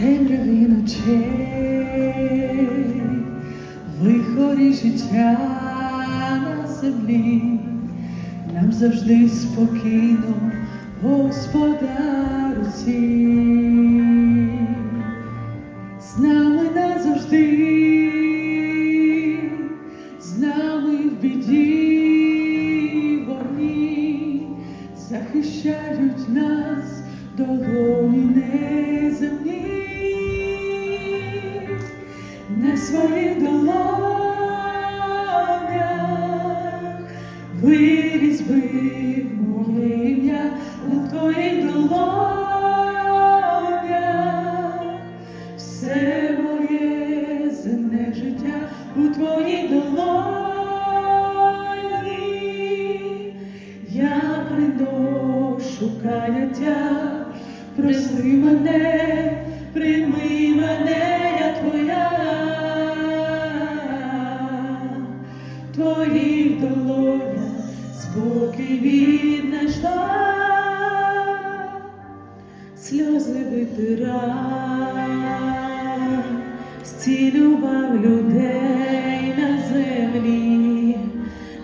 темряві ночей, вихорі життя на землі, нам завжди спокійно, Господа руці, з нами назавжди, з нами в біді вогні, захищають нас долоні неземні, на своїх долонях. Виріс би моє ім'я на твоїх долонях, все моє земне життя у твоїй долоні. Я приношу каяття, мене, прийми мене, твоїх долонях спокій віднайшла, сльози витирай, зцілював людей на землі,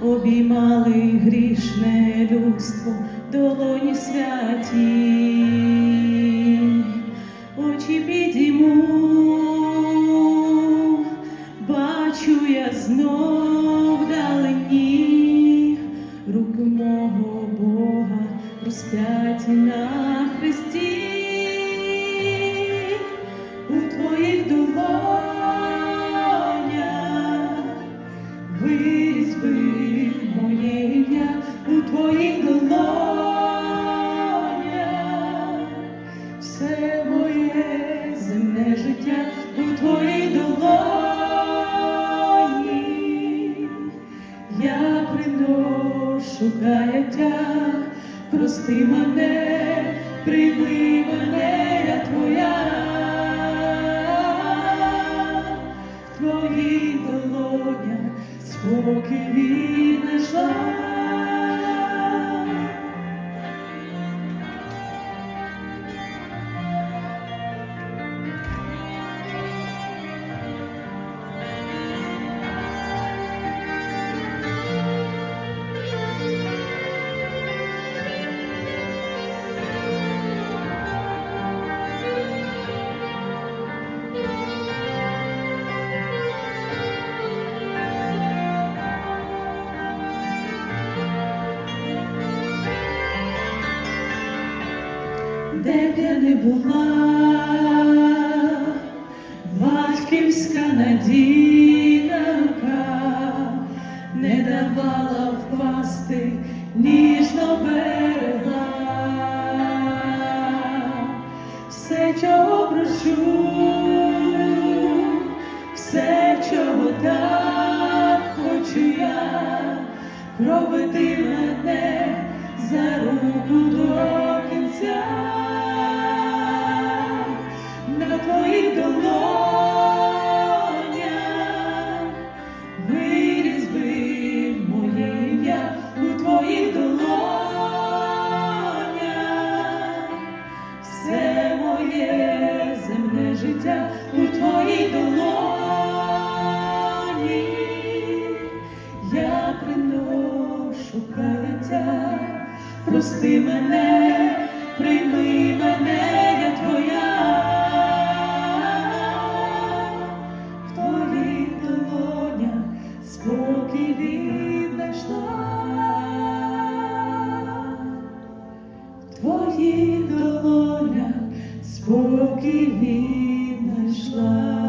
обіймали грішне людство, долоні святі, очі підійму, розп'яті на хресті, у твоїх долонях виріс би моє у твоїх долонях, все моє земне життя. У твоїй долоні. Приношу каяття, прости мене, прийми мене, де б я не була, батьківська надійна рука не давала впасти, ніжно берегла, все, чого прошу, все, чого так хочу я, проведи мене за руку до кінця, твоїй долоні. Я приношу прости мене, прийми мене, я твоя, в твоїх долонях спокій віднайшла, твоїх долонях спокій віднайшла. Englisch love.